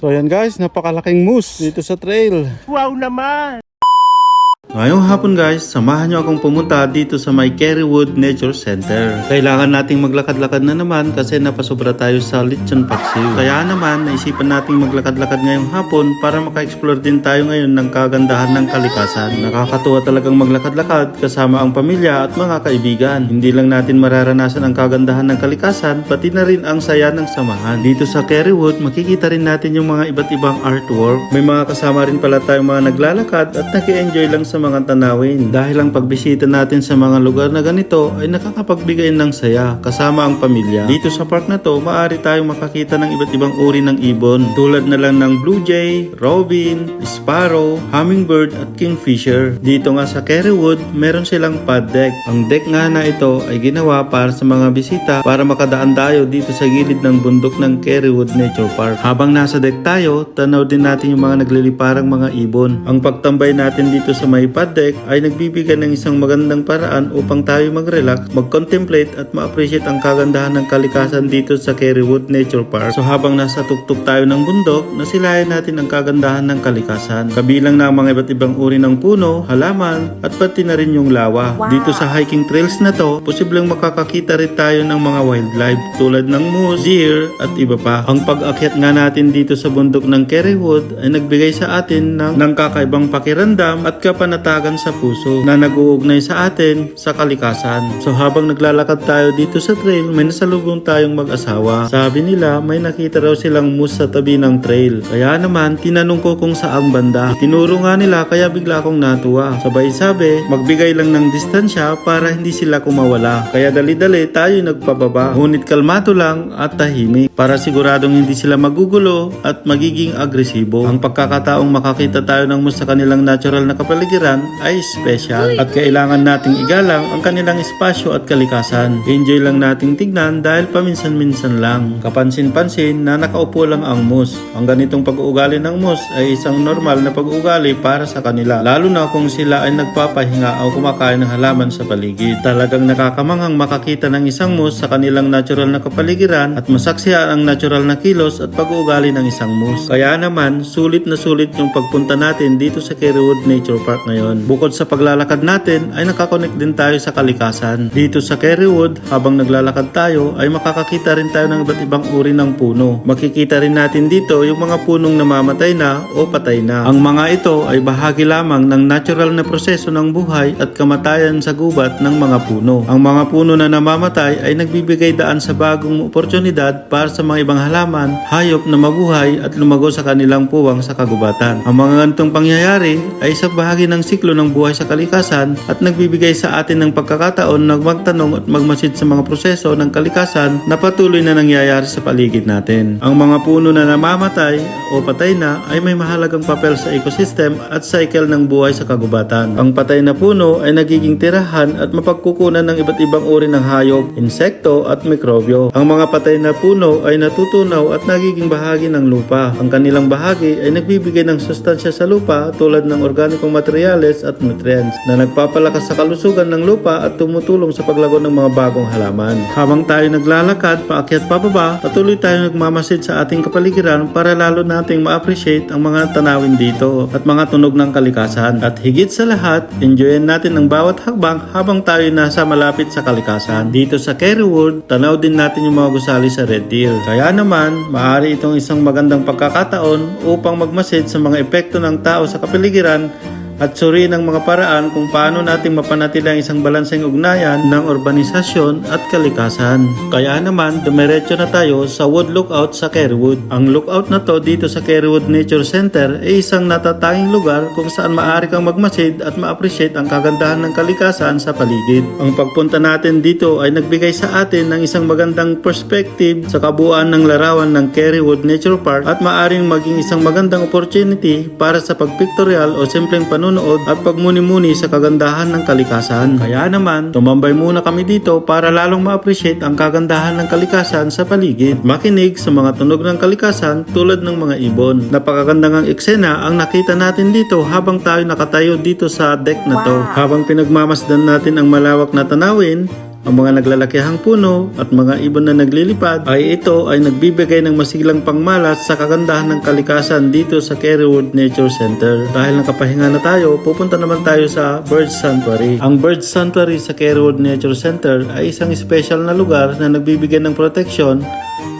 So ayan guys, napakalaking moose dito sa trail. Wow naman! Ngayong hapon guys, samahan nyo akong pumunta dito sa may Kerrywood Nature Center. Kailangan nating maglakad-lakad na naman kasi napasobra tayo sa Lechon Paksiw. Kaya naman, naisipan nating maglakad-lakad ngayong hapon para maka-explore din tayo ngayon ng kagandahan ng kalikasan. Nakakatuwa talagang maglakad-lakad kasama ang pamilya at mga kaibigan. Hindi lang natin mararanasan ang kagandahan ng kalikasan, pati na rin ang saya ng samahan. Dito sa Kerrywood, makikita rin natin yung mga iba't ibang artwork. May mga kasama rin pala tayong mga naglalakad at nag enjoy lang sa mga tanawin. Dahil ang pagbisita natin sa mga lugar na ganito ay nakakapagbigay ng saya kasama ang pamilya. Dito sa park na to, maaari tayong makakita ng iba't ibang uri ng ibon tulad na lang ng blue jay, robin, sparrow, hummingbird at kingfisher. Dito nga sa Kerrywood, meron silang pad deck. Ang deck nga na ito ay ginawa para sa mga bisita para makadaan tayo dito sa gilid ng bundok ng Kerrywood Nature Park. Habang nasa deck tayo, tanaw din natin yung mga nagliliparang mga ibon. Ang pagtambay natin dito sa may pad deck ay nagbibigay ng isang magandang paraan upang tayo mag-relax, mag-contemplate at ma-appreciate ang kagandahan ng kalikasan dito sa Kerrywood Nature Park. So habang nasa tuktok tayo ng bundok, nasilayan natin ang kagandahan ng kalikasan. Kabilang na ang mga iba't ibang uri ng puno, halaman, at pati na rin yung lawa. Dito sa hiking trails na to, posibleng makakakita rin tayo ng mga wildlife tulad ng moose, deer, at iba pa. Ang pag-akyat nga natin dito sa bundok ng Kerrywood ay nagbigay sa atin ng, ng kakaibang pakiramdam at kapanatagan sa puso na nag-uugnay sa atin sa kalikasan. So habang naglalakad tayo dito sa trail, may nasalubong tayong mag-asawa. Sabi nila may nakita raw silang moose sa tabi ng trail. Kaya naman tinanong ko kung saang banda. Tinuro nga nila kaya bigla akong natuwa. Sabay sabi, magbigay lang ng distansya para hindi sila kumawala. Kaya dali-dali tayo nagpababa. Ngunit kalmado lang at tahimik para siguradong hindi sila magugulo at magiging agresibo. Ang pagkakataong makakita tayo ng moose sa kanilang natural na kapaligiran ay special at kailangan nating igalang ang kanilang espasyo at kalikasan. Enjoy lang nating tignan dahil paminsan-minsan lang. Kapansin-pansin na nakaupo lang ang moose. Ang ganitong pag-uugali ng moose ay isang normal na pag-uugali para sa kanila. Lalo na kung sila ay nagpapahinga o kumakain ng halaman sa paligid. Talagang nakakamanghang makakita ng isang moose sa kanilang natural na kapaligiran at masaksihan ang natural na kilos at pag-uugali ng isang moose. Kaya naman, sulit na sulit yung pagpunta natin dito sa Kerrywood Nature Park ngayon. Bukod sa paglalakad natin, ay nakakonect din tayo sa kalikasan. Dito sa Kerrywood, habang naglalakad tayo, ay makakakita rin tayo ng iba't ibang uri ng puno. Makikita rin natin dito yung mga punong namamatay na o patay na. Ang mga ito ay bahagi lamang ng natural na proseso ng buhay at kamatayan sa gubat ng mga puno. Ang mga puno na namamatay ay nagbibigay daan sa bagong oportunidad para sa mga ibang halaman, hayop na mabuhay at lumago sa kanilang puwang sa kagubatan. Ang mga ganitong pangyayari ay sa bahagi ng siklo ng buhay sa kalikasan at nagbibigay sa atin ng pagkakataon na magtanong at magmasid sa mga proseso ng kalikasan na patuloy na nangyayari sa paligid natin. Ang mga puno na namamatay o patay na ay may mahalagang papel sa ecosystem at cycle ng buhay sa kagubatan. Ang patay na puno ay nagiging tirahan at mapagkukunan ng iba't ibang uri ng hayop, insekto at mikrobyo. Ang mga patay na puno ay natutunaw at nagiging bahagi ng lupa. Ang kanilang bahagi ay nagbibigay ng sustansya sa lupa tulad ng organikong materyales at nutrients na nagpapalakas sa kalusugan ng lupa at tumutulong sa paglago ng mga bagong halaman. Habang tayo naglalakad paakyat pababa, patuloy tayo nagmamasid sa ating kapaligiran para lalo nating ma-appreciate ang mga tanawin dito at mga tunog ng kalikasan. At higit sa lahat, enjoyin natin ang bawat hakbang habang tayo nasa malapit sa kalikasan. Dito sa Kerrywood, tanaw din natin yung mga gusali sa Red Deer. Kaya naman, maaari itong isang magandang pagkakataon upang magmasid sa mga epekto ng tao sa kapaligiran at suriin ang mga paraan kung paano natin mapanatili ang isang balanseng ugnayan ng urbanisasyon at kalikasan. Kaya naman, dumiretso na tayo sa Wood Lookout sa Kerrywood. Ang lookout na to dito sa Kerrywood Nature Center ay isang natatanging lugar kung saan maaari kang magmasid at ma-appreciate ang kagandahan ng kalikasan sa paligid. Ang pagpunta natin dito ay nagbigay sa atin ng isang magandang perspective sa kabuuan ng larawan ng Kerrywood Nature Park at maaring maging isang magandang opportunity para sa pagpictorial o simpleng panunood at pagmuni-muni sa kagandahan ng kalikasan. Kaya naman, tumambay muna kami dito para lalong ma-appreciate ang kagandahan ng kalikasan sa paligid. Makinig sa mga tunog ng kalikasan tulad ng mga ibon. Napakagandang ang eksena ang nakita natin dito habang tayo nakatayo dito sa deck na to. Habang pinagmamasdan natin ang malawak na tanawin, ang mga naglalakihang puno at mga ibon na naglilipad ay ito ay nagbibigay ng masilang pangmalas sa kagandahan ng kalikasan dito sa Kerrywood Nature Center. Dahil nakapahinga na tayo, pupunta naman tayo sa Bird Sanctuary. Ang Bird Sanctuary sa Kerrywood Nature Center ay isang special na lugar na nagbibigay ng proteksyon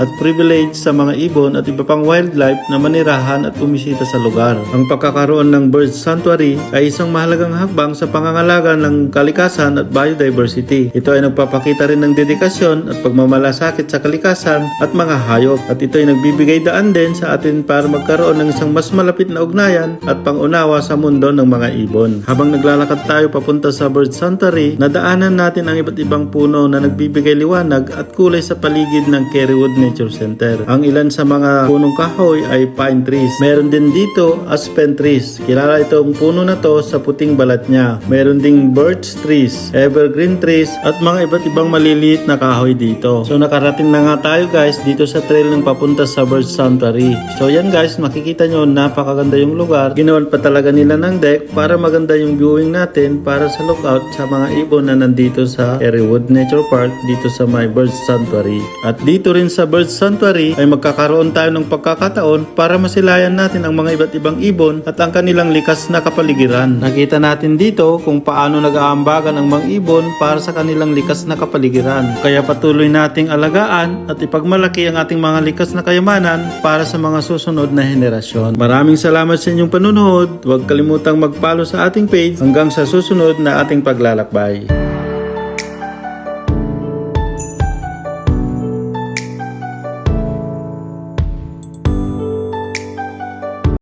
at privilege sa mga ibon at iba pang wildlife na manirahan at bumisita sa lugar. Ang pagkakaroon ng Bird Sanctuary ay isang mahalagang hakbang sa pangangalaga ng kalikasan at biodiversity. Ito ay nagpapakita rin ng dedikasyon at pagmamalasakit sa kalikasan at mga hayop at ito ay nagbibigay daan din sa atin para magkaroon ng isang mas malapit na ugnayan at pangunawa sa mundo ng mga ibon. Habang naglalakad tayo papunta sa Bird Sanctuary, nadaanan natin ang iba't ibang puno na nagbibigay liwanag at kulay sa paligid ng Kerrywood Nature Center. Ang ilan sa mga punong kahoy ay pine trees. Meron din dito aspen trees. Kilala itong puno na to sa puting balat niya. Meron ding birch trees, evergreen trees at mga iba't ibang maliliit na kahoy dito. So nakarating na nga tayo guys dito sa trail ng papunta sa Bird Sanctuary. So yan guys, makikita nyo napakaganda yung lugar. Ginawan pa talaga nila ng deck para maganda yung viewing natin para sa lookout sa mga ibon na nandito sa Kerrywood Nature Park dito sa my Bird Sanctuary. At dito rin sa Bird Sanctuary ay magkakaroon tayo ng pagkakataon para masilayan natin ang mga iba't ibang ibon at ang kanilang likas na kapaligiran. Nakita natin dito kung paano nag-aambagan ang mga ibon para sa kanilang likas na kapaligiran. Kaya patuloy nating alagaan at ipagmalaki ang ating mga likas na kayamanan para sa mga susunod na henerasyon. Maraming salamat sa inyong panunood. Huwag kalimutang mag-follow sa ating page hanggang sa susunod na ating paglalakbay.